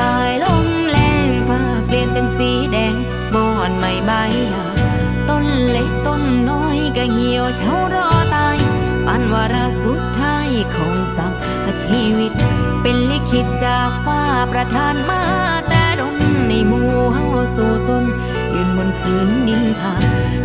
ตายลมแรงฟ้าเปลี่ยนเป็นสีแดงบอนไม่ใบหนาต้นเล็กต้นน้อยก็เหี่ยวเฉารอตายปันวาระสุดท้ายของสัพพชีวิต เป็นลิขิตจากฟ้าประทานมาแต่ดนในหมู่เฮาสู่สนยืนบนพื้นดินผา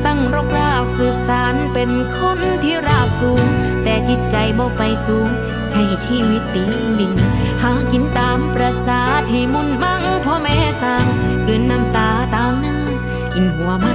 ตั้งรกรากสืบสารเป็นคนที่รากสูง แต่จิตใจบ่ไฟสูง ใช้ชีวิตติงดินหากินตามประสา ที่มุนมังพ่อแม่สร้างเดือนน้ำตาตามน้ำกินหัวมัน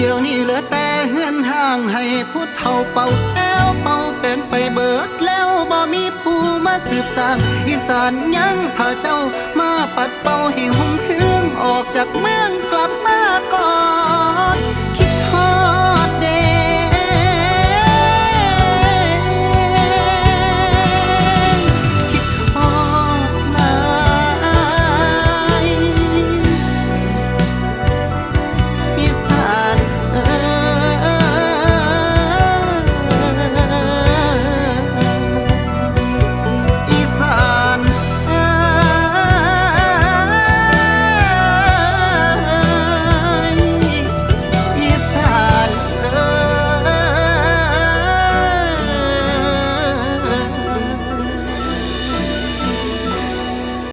เดี๋ยวนี้เหลือแต่เฮือนห่างให้ผู้เฒ่าเป่าแอวเป่าเป็นไปเบิดแล้วบ่มีผู้มาสืบสางอีสานยังถ้าเจ้ามาปัดเป่าให้หุ่มเฮืองออกจากเมืองกลับมาก่อน